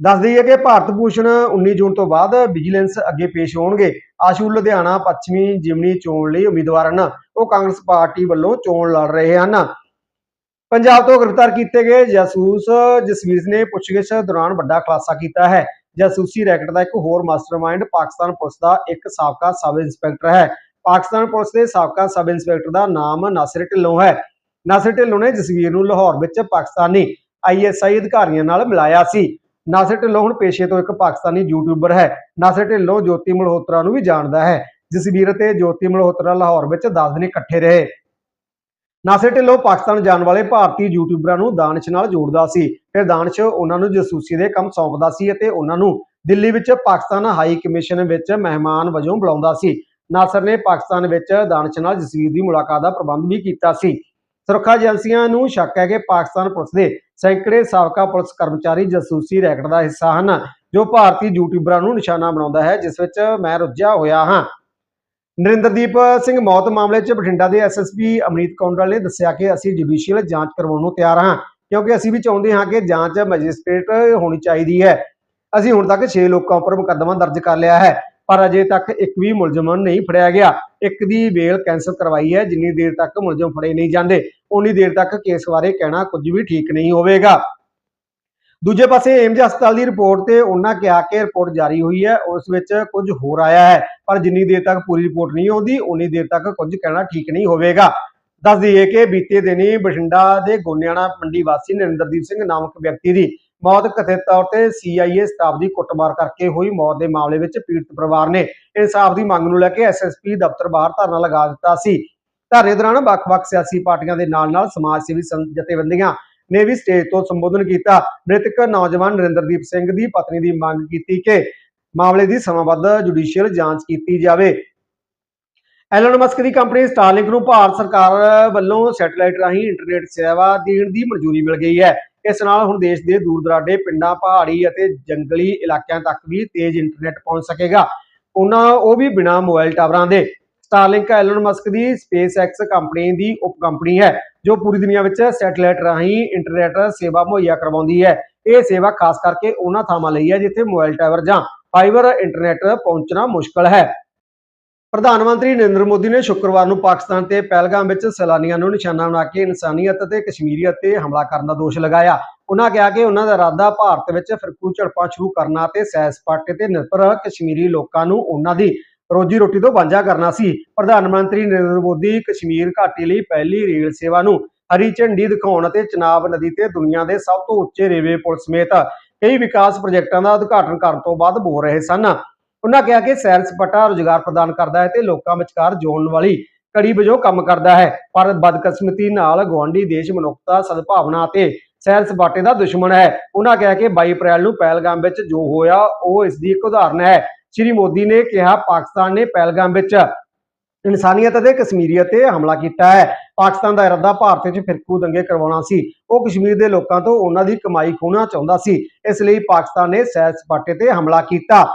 ਦੱਸ ਦਈਏ ਕਿ ਭਾਰਤ ਭੂਸ਼ਣ 19 ਜੂਨ ਤੋਂ ਬਾਅਦ ਵਿਜੀਲੈਂਸ ਅੱਗੇ ਪੇਸ਼ ਹੋਣਗੇ। ਆਸ਼ੂ ਲੁਧਿਆਣਾ ਪੱਛਮੀ ਜਿਮਨੀ ਚੋਣ ਲਈ ਉਮੀਦਵਾਰ ਹਨ। ਉਹ ਕਾਂਗਰਸ ਪਾਰਟੀ ਵੱਲੋਂ ਚੋਣ ਲੜ ਰਹੇ ਹਨ। ਪੰਜਾਬ ਤੋਂ ਗ੍ਰਿਫਤਾਰ ਕੀਤੇ ਗਏ ਜਾਸੂਸ ਜਸਵੀਰ ਨੇ ਪੁੱਛਗਿੱਛ ਦੌਰਾਨ ਵੱਡਾ ਖੁਲਾਸਾ ਕੀਤਾ ਹੈ। ਜਾਸੂਸੀ ਰੈਕਟ ਦਾ ਇੱਕ ਹੋਰ ਮਾਸਟਰਮਾਈਂਡ ਪਾਕਿਸਤਾਨ ਪੁਲਿਸ ਦਾ ਇੱਕ ਸਾਬਕਾ ਸਬ ਇੰਸਪੈਕਟਰ ਹੈ। ਪਾਕਿਸਤਾਨ ਪੁਲਿਸ ਦੇ ਸਾਬਕਾ ਸਬ ਇੰਸਪੈਕਟਰ ਦਾ ਨਾਮ ਨਾਸਿਰ ਢਿੱਲੋਂ ਹੈ। ਨਾਸਿਰ ਢਿੱਲੋਂ ਨੇ ਜਸਵੀਰ ਨੂੰ ਲਾਹੌਰ ਵਿੱਚ ਪਾਕਿਸਤਾਨੀ ਆਈਐਸਆਈ ਅਧਿਕਾਰੀਆਂ ਨਾਲ ਮਿਲਾਇਆ ਸੀ। ਨਾਸਿਰ ਢਿੱਲੋਂ ਹੁਣ ਪੇਸ਼ੇ ਤੋਂ ਇੱਕ ਪਾਕਿਸਤਾਨੀ ਯੂਟਿਊਬਰ ਹੈ। ਨਾਸਿਰ ਢਿੱਲੋਂ ਜੋਤੀ ਮਲਹੋਤਰਾ ਨੂੰ ਵੀ ਜਾਣਦਾ ਹੈ। ਜਸਵੀਰ ਅਤੇ ਜੋਤੀ ਮਲਹੋਤਰਾ ਲਾਹੌਰ ਵਿੱਚ 10 ਦਿਨ ਇਕੱਠੇ ਰਹੇ। ਨਾਸਿਰ ਢਿੱਲੋਂ ਪਾਕਿਸਤਾਨ ਜਾਣ ਵਾਲੇ ਭਾਰਤੀ ਯੂਟਿਊਬਰਾਂ ਨੂੰ ਦਾਨਿਸ਼ ਨਾਲ ਜੋੜਦਾ ਸੀ। ਫਿਰ ਦਾਨਿਸ਼ ਉਹਨਾਂ ਨੂੰ ਜਸੂਸੀ ਦੇ ਕੰਮ ਸੌਂਪਦਾ ਸੀ ਅਤੇ ਉਹਨਾਂ ਨੂੰ ਦਿੱਲੀ ਵਿੱਚ ਪਾਕਿਸਤਾਨ ਹਾਈ ਕਮਿਸ਼ਨ ਵਿੱਚ ਮਹਿਮਾਨ ਵਜੋਂ ਬੁਲਾਉਂਦਾ ਸੀ। ਨਾਸਰ ਨੇ ਪਾਕਿਸਤਾਨ ਵਿੱਚ ਦਾਨਿਸ਼ ਨਾਲ ਜਸਵੀਰ ਦੀ ਮੁਲਾਕਾਤ ਦਾ ਪ੍ਰਬੰਧ ਵੀ ਕੀਤਾ ਸੀ। ਸੁਰੱਖਿਆ ਏਜੰਸੀਆਂ ਨੂੰ ਸ਼ੱਕ ਹੈ ਕਿ ਪਾਕਿਸਤਾਨ ਪੁਲਿਸ ਦੇ ਸੈਂਕੜੇ ਸਾਬਕਾ ਪੁਲਿਸ ਕਰਮਚਾਰੀ ਜਸੂਸੀ ਰੈਕਟ ਦਾ ਹਿੱਸਾ ਹਨ, ਜੋ ਭਾਰਤੀ ਯੂਟਿਊਬਰਾਂ ਨੂੰ ਨਿਸ਼ਾਨਾ ਬਣਾਉਂਦਾ ਹੈ, ਜਿਸ ਵਿੱਚ ਮੈਂ ਰੁੱਝਿਆ ਹੋਇਆ ਹਾਂ। ਨਰਿੰਦਰਦੀਪ ਸਿੰਘ ਮੌਤ ਮਾਮਲੇ 'ਚ ਬਠਿੰਡਾ ਦੇ ਐਸਐਸਪੀ ਅਮਰੀਤ ਕੌਂਡਲ ਨੇ ਦੱਸਿਆ ਕਿ ਅਸੀਂ ਜੁਡੀਸ਼ੀਅਲ ਜਾਂਚ ਕਰਵਾਉਣ ਨੂੰ ਤਿਆਰ ਹਾਂ, ਕਿਉਂਕਿ ਅਸੀਂ ਵੀ ਚਾਹੁੰਦੇ ਹਾਂ ਕਿ ਜਾਂਚ ਮੈਜਿਸਟ੍ਰੇਟ ਹੋਣੀ ਚਾਹੀਦੀ ਹੈ। ਅਸੀਂ ਹੁਣ ਤੱਕ 6 ਲੋਕਾਂ ਉੱਪਰ ਮੁਕੱਦਮਾ ਦਰਜ ਕਰ ਲਿਆ ਹੈ, ਪਰ ਅਜੇ ਤੱਕ ਇੱਕ ਵੀ ਮੁਲਜ਼ਮ ਨਹੀਂ ਫੜਿਆ ਗਿਆ। ਇੱਕ ਦੀ ਬੇਲ ਕੈਂਸਲ ਕਰਵਾਈ ਹੈ, ਜਿੰਨੀ ਦੇਰ ਤੱਕ ਮੁਲਜ਼ਮ ਫੜੇ ਨਹੀਂ ਜਾਂਦੇ ਉਨੀ ਦੇਰ ਤੱਕ ਕੇਸ ਬਾਰੇ ਕਹਿਣਾ ਕੁਝ ਵੀ ਠੀਕ ਨਹੀਂ ਹੋਵੇਗਾ। ਦੂਜੇ ਪਾਸੇ ਏਮਜ ਹਸਪਤਾਲ ਦੀ ਰਿਪੋਰਟ ਤੇ ਉਹਨਾਂ ਕਿਹਾ ਕਿ ਰਿਪੋਰਟ ਜਾਰੀ ਹੋਈ ਹੈ, ਉਸ ਵਿੱਚ ਕੁਝ ਹੋਰ ਆਇਆ ਹੈ, ਪਰ ਜਿੰਨੀ ਦੇਰ ਤੱਕ ਪੂਰੀ ਰਿਪੋਰਟ ਨਹੀਂ ਆਉਂਦੀ, ਉਨੀ ਦੇਰ ਤੱਕ ਕੁਝ ਕਹਿਣਾ ਠੀਕ ਨਹੀਂ ਹੋਵੇਗਾ। ਦੱਸ ਦਈਏ ਕਿ ਬੀਤੇ ਦਿਨੀ ਬਠਿੰਡਾ ਦੇ ਗੋਨਿਆਣਾ ਮੰਡੀ ਵਾਸੀ ਨਰਿੰਦਰਦੀਪ ਸਿੰਘ ਨਾਮਕ ਵਿਅਕਤੀ ਦੀ ਮੌਤ ਕਥਿਤ ਤੌਰ ਤੇ ਸੀਆਈਏ ਸਟਾਫ ਦੀ ਕੁੱਟਮਾਰ ਕਰਕੇ ਹੋਈ ਮੌਤ ਦੇ ਮਾਮਲੇ ਵਿੱਚ ਪੀੜਤ ਪਰਿਵਾਰ ਨੇ ਇਨਸਾਫ ਦੀ ਮੰਗ ਨੂੰ ਲੈ ਕੇ ਐਸਐਸਪੀ ਦਫ਼ਤਰ ਬਾਹਰ ਧਰਨਾ ਲਗਾ ਦਿੱਤਾ ਸੀ। ਧਰਨੇ ਦੌਰਾਨ ਵੱਖ-ਵੱਖ ਸਿਆਸੀ ਪਾਰਟੀਆਂ ਦੇ ਨਾਲ-ਨਾਲ ਸਮਾਜ ਸੇਵੀ ਜਥੇਬੰਦੀਆਂ ਨੇ ਵੀ ਸਟੇਜ ਤੋਂ ਸੰਬੋਧਨ ਕੀਤਾ। ਮ੍ਰਿਤਕ ਨੌਜਵਾਨ ਨਰਿੰਦਰਦੀਪ ਸਿੰਘ ਦੀ ਪਤਨੀ ਦੀ ਮੰਗ ਕੀਤੀ ਕਿ ਮਾਮਲੇ ਦੀ ਸਮਾਂਬੱਧ ਜੁਡੀਸ਼ੀਅਲ ਜਾਂਚ ਕੀਤੀ ਜਾਵੇ। ਐਲਨ ਮਸਕ ਦੀ ਕੰਪਨੀ ਸਟਾਰਲਿੰਕ ਨੂੰ ਭਾਰਤ ਸਰਕਾਰ ਵੱਲੋਂ ਸੈਟੇਲਾਈਟ ਰਾਹੀਂ ਇੰਟਰਨੈਟ ਸੇਵਾ ਦੇਣ ਦੀ ਮਨਜ਼ੂਰੀ ਮਿਲ ਗਈ ਹੈ। ਇਸ ਨਾਲ ਹੁਣ ਦੇਸ਼ ਦੇ ਦੂਰ ਦਰਾਡੇ ਪਿੰਡਾਂ, ਪਹਾੜੀ ਅਤੇ ਜੰਗਲੀ ਇਲਾਕਿਆਂ ਤੱਕ ਵੀ ਤੇਜ਼ ਇੰਟਰਨੈਟ ਪਹੁੰਚ ਸਕੇਗਾ। ਉਹਨਾਂ ਉਹ ਵੀ ਬਿਨਾਂ ਮੋਬਾਈਲ ਟਾਵਰਾਂ ਦੇ। ਸਟਾਰਲਿੰਕ ਐਲਨ ਮਸਕ ਦੀ ਸਪੇਸਐਕਸ ਕੰਪਨੀ ਦੀ ਉਪ ਕੰਪਨੀ ਹੈ, ਜੋ ਪੂਰੀ ਦੁਨੀਆ ਵਿੱਚ ਸੈਟੇਲਾਈਟ ਰਾਹੀਂ ਇੰਟਰਨੈਟ ਸੇਵਾ ਮੁਹੱਈਆ ਕਰਵਾਉਂਦੀ ਹੈ। ਇਹ ਸੇਵਾ ਖਾਸ ਕਰਕੇ ਉਹਨਾਂ ਥਾਵਾਂ ਲਈ ਹੈ ਜਿੱਥੇ ਮੋਬਾਈਲ ਟਾਵਰ ਜਾਂ ਫਾਈਬਰ ਇੰਟਰਨੈਟ ਪਹੁੰਚਣਾ ਮੁਸ਼ਕਲ ਹੈ। ਪ੍ਰਧਾਨ ਮੰਤਰੀ ਨਰਿੰਦਰ ਮੋਦੀ ਨੇ ਸ਼ੁੱਕਰਵਾਰ ਨੂੰ ਪਾਕਿਸਤਾਨ ਤੇ ਪਹਿਲਗਾਮ ਵਿੱਚ ਸੈਲਾਨੀਆਂ ਨੂੰ ਨਿਸ਼ਾਨਾ ਬਣਾ ਕੇ ਇਨਸਾਨੀਅਤ ਅਤੇ ਕਸ਼ਮੀਰੀਅਤ ਤੇ ਹਮਲਾ ਕਰਨ ਦਾ ਦੋਸ਼ ਲਗਾਇਆ। ਉਹਨਾਂ ਕਿਹਾ ਕਿ ਉਹਨਾਂ ਦਾ ਇਰਾਦਾ ਭਾਰਤ ਵਿੱਚ ਫਿਰਕੂ ਝੜਪਾਂ ਸ਼ੁਰੂ ਕਰਨਾ ਤੇ ਸੈਰ ਸਪਾਟੇ ਤੇ ਨਿਰਭਰ ਕਸ਼ਮੀਰੀ ਲੋਕਾਂ ਨੂੰ ਉਹਨਾਂ ਦੀ ਰੋਜੀ ਰੋਟੀ ਤੋਂ ਵਾਂਝਾ ਕਰਨਾ ਸੀ। ਪ੍ਰਧਾਨ ਮੰਤਰੀ ਨਰਿੰਦਰ ਮੋਦੀ ਕਸ਼ਮੀਰ ਘਾਟੀ ਲਈ ਪਹਿਲੀ ਰੇਲ ਸੇਵਾ ਨੂੰ ਹਰੀ ਝੰਡੀ ਦਿਖਾਉਣ ਅਤੇ ਚਨਾਬ ਨਦੀ ਤੇ ਦੁਨੀਆ ਦੇ ਸਭ ਤੋਂ ਉੱਚੇ ਰੇਲਵੇ ਪੁਲ ਸਮੇਤ ਕਈ ਵਿਕਾਸ ਪ੍ਰੋਜੈਕਟਾਂ ਦਾ ਉਦਘਾਟਨ ਕਰਨ ਤੋਂ ਬਾਅਦ ਬੋਲ ਰਹੇ ਸਨ। ਉਹਨਾਂ ਕਿਹਾ ਕਿ ਸੈਰ ਸਪਾਟਾ ਰੁਜ਼ਗਾਰ ਪ੍ਰਦਾਨ ਕਰਦਾ ਹੈ ਤੇ ਲੋਕਾਂ ਵਿਚਕਾਰ ਜੋੜਨ ਵਾਲੀ ਕੜੀ ਵਜੋਂ ਕੰਮ ਕਰਦਾ ਹੈ। ਪਰ ਬਦਕਿਸਮਤੀ ਨਾਲ ਗਵਾਂਢੀ ਦੇਸ਼ ਮਨੁੱਖਤਾ, ਸਦਭਾਵਨਾ ਅਤੇ ਸੈਰ ਸਪਾਟੇ ਦਾ ਦੁਸ਼ਮਣ ਹੈ। ਉਹਨਾਂ ਕਿਹਾ ਕਿ 22 ਅਪ੍ਰੈਲ ਨੂੰ ਪਹਿਲਗਾਮ ਵਿੱਚ ਜੋ ਹੋਇਆ, ਉਹ ਇਸ ਦੀ ਇੱਕ ਉਦਾਹਰਨ ਹੈ। ਸ਼੍ਰੀ ਮੋਦੀ ਨੇ ਕਿਹਾ, ਪਾਕਿਸਤਾਨ ਨੇ ਪਹਿਲਗਾਮ ਵਿੱਚ ਇਨਸਾਨੀਅਤ ਅਤੇ ਕਸ਼ਮੀਰੀਅਤ ਤੇ ਹਮਲਾ ਕੀਤਾ ਹੈ। ਪਾਕਿਸਤਾਨ ਦਾ ਇਰਾਦਾ ਭਾਰਤ ਵਿੱਚ ਫਿਰਕੂ ਦੰਗੇ ਕਰਵਾਉਣਾ ਸੀ। ਉਹ ਕਸ਼ਮੀਰ ਦੇ ਲੋਕਾਂ ਤੋਂ ਉਹਨਾਂ ਦੀ ਕਮਾਈ ਖੋਹਣਾ ਚਾਹੁੰਦਾ ਸੀ। ਇਸ ਲਈ ਪਾਕਿਸਤਾਨ ਨੇ ਸੈਰ ਸਪਾਟੇ ਤੇ ਹਮਲਾ ਕੀਤਾ।